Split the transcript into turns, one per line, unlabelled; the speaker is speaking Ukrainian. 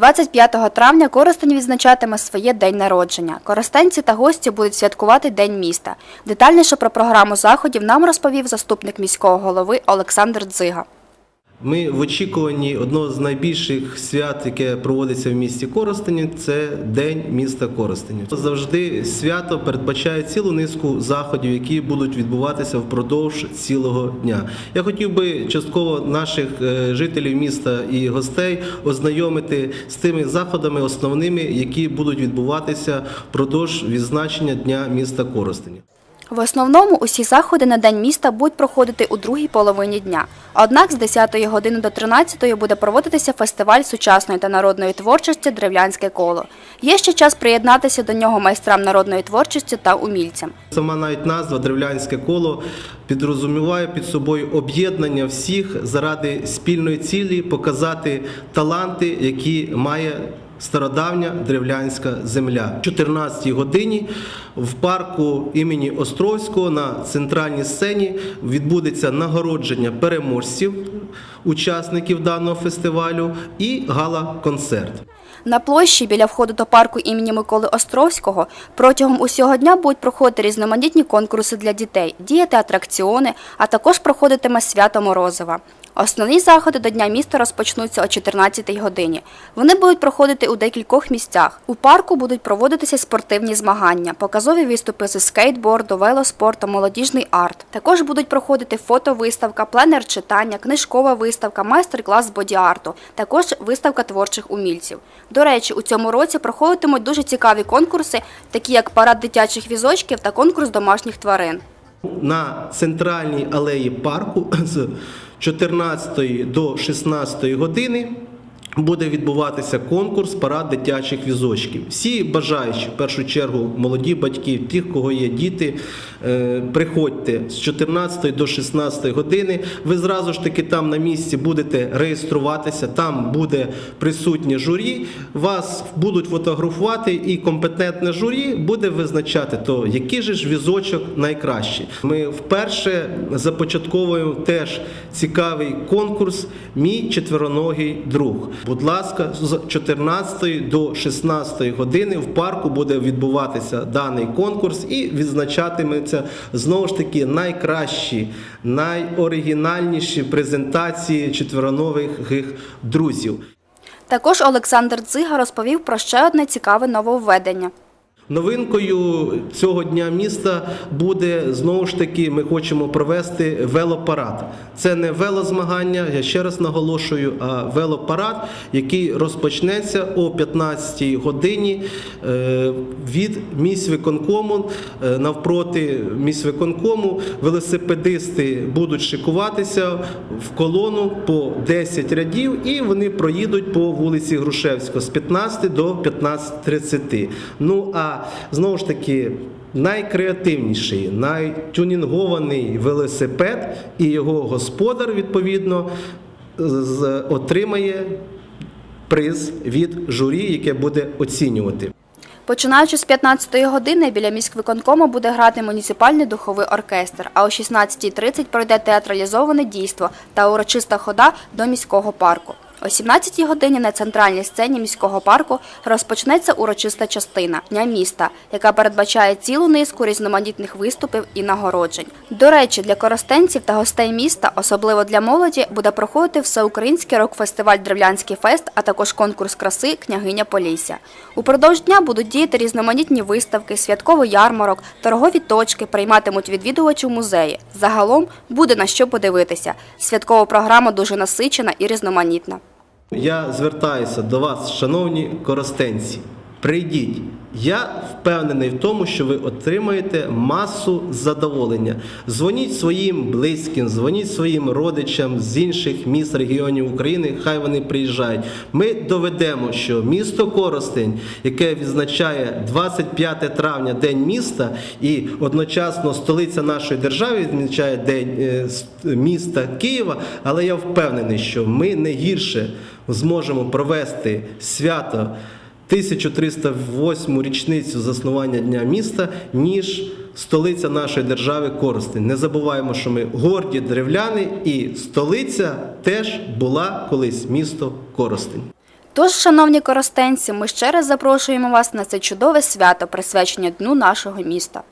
25 травня Коростень відзначатиме своє день народження. Коростенці та гості будуть святкувати День міста. Детальніше про програму заходів нам розповів заступник міського голови Олександр Дзига.
Ми в очікуванні одного з найбільших свят, яке проводиться в місті Коростені, це День міста Коростені. Завжди свято передбачає цілу низку заходів, які будуть відбуватися впродовж цілого дня. Я хотів би частково наших е, жителів міста і гостей ознайомити з тими заходами основними, які будуть відбуватися впродовж відзначення дня міста Коростені.
В основному усі заходи на День міста будуть проходити у другій половині дня. Однак з 10 години до 13 буде проводитися фестиваль сучасної та народної творчості Древлянське коло. Є ще час приєднатися до нього майстрам народної творчості та умільцям.
Сама навіть назва древлянське коло підрозуміває під собою об'єднання всіх заради спільної цілі показати таланти, які має стародавня древлянська земля. О 14-й годині в парку імені Островського на центральній сцені відбудеться нагородження переможців, учасників даного фестивалю і гала-концерт.
На площі біля входу до парку імені Миколи Островського протягом усього дня будуть проходити різноманітні конкурси для дітей, діяти атракціони, а також проходитиме свято Морозова. Основні заходи до Дня міста розпочнуться о 14 годині. Вони будуть проходити у декількох місцях. У парку будуть проводитися спортивні змагання, показові виступи зі скейтборду, велоспорту, молодіжний арт. Також будуть проходити фотовиставка, пленер читання, книжкова виставка, майстер-клас з боді-арту, також виставка творчих умільців. До речі, у цьому році проходитимуть дуже цікаві конкурси, такі як парад дитячих візочків та конкурс домашніх тварин.
на центральній алеї парку з 14 до 16 години буде відбуватися конкурс парад дитячих візочків. Всі бажаючі, в першу чергу, молоді батьки, ті, кого є діти, е, приходьте з 14 до 16 години. Ви зразу ж таки там на місці будете реєструватися, там буде присутнє журі, вас будуть фотографувати, і компетентне журі буде визначати, то який же ж візочок найкращий. Ми вперше започатковуємо теж цікавий конкурс Мій четвероногий друг. Будь ласка, з 14 до 16 години в парку буде відбуватися даний конкурс і відзначатиметься знову ж таки найкращі, найоригінальніші презентації четверонових друзів.
Також Олександр Дзига розповів про ще одне цікаве нововведення.
Новинкою цього дня міста буде знову ж таки. Ми хочемо провести велопарад. Це не велозмагання, я ще раз наголошую, а велопарад, який розпочнеться о 15-й годині е, від міськвиконкому. Е, Навпроти міськвиконкому велосипедисти будуть шикуватися в колону по 10 рядів, і вони проїдуть по вулиці Грушевського з 15 до 15.30. Ну а знову ж таки. Найкреативніший, найтюнінгований велосипед і його господар відповідно отримає приз від журі, яке буде оцінювати.
Починаючи з 15-ї години біля міськвиконкому буде грати муніципальний духовий оркестр, а о 16.30 пройде театралізоване дійство та урочиста хода до міського парку. О 17-й годині на центральній сцені міського парку розпочнеться урочиста частина Дня міста, яка передбачає цілу низку різноманітних виступів і нагороджень. До речі, для коростенців та гостей міста, особливо для молоді, буде проходити всеукраїнський рок-фестиваль Древлянський фест, а також конкурс краси Княгиня Полісся. Упродовж дня будуть діяти різноманітні виставки, святковий ярмарок, торгові точки, прийматимуть відвідувачів музеї. Загалом буде на що подивитися. Святкова програма дуже насичена і різноманітна.
Я звертаюся до вас, шановні коростенці. Прийдіть. Я впевнений в тому, що ви отримаєте масу задоволення. Дзвоніть своїм близьким, дзвоніть своїм родичам з інших міст регіонів України. Хай вони приїжджають. Ми доведемо, що місто Коростень, яке відзначає 25 травня День міста, і одночасно столиця нашої держави відзначає День е, міста Києва. Але я впевнений, що ми не гірше зможемо провести свято. 1308 річницю заснування Дня міста, ніж столиця нашої держави Коростень. Не забуваємо, що ми горді древляни, і столиця теж була колись місто Коростень.
Тож, шановні коростенці, ми ще раз запрошуємо вас на це чудове свято, присвячення дню нашого міста.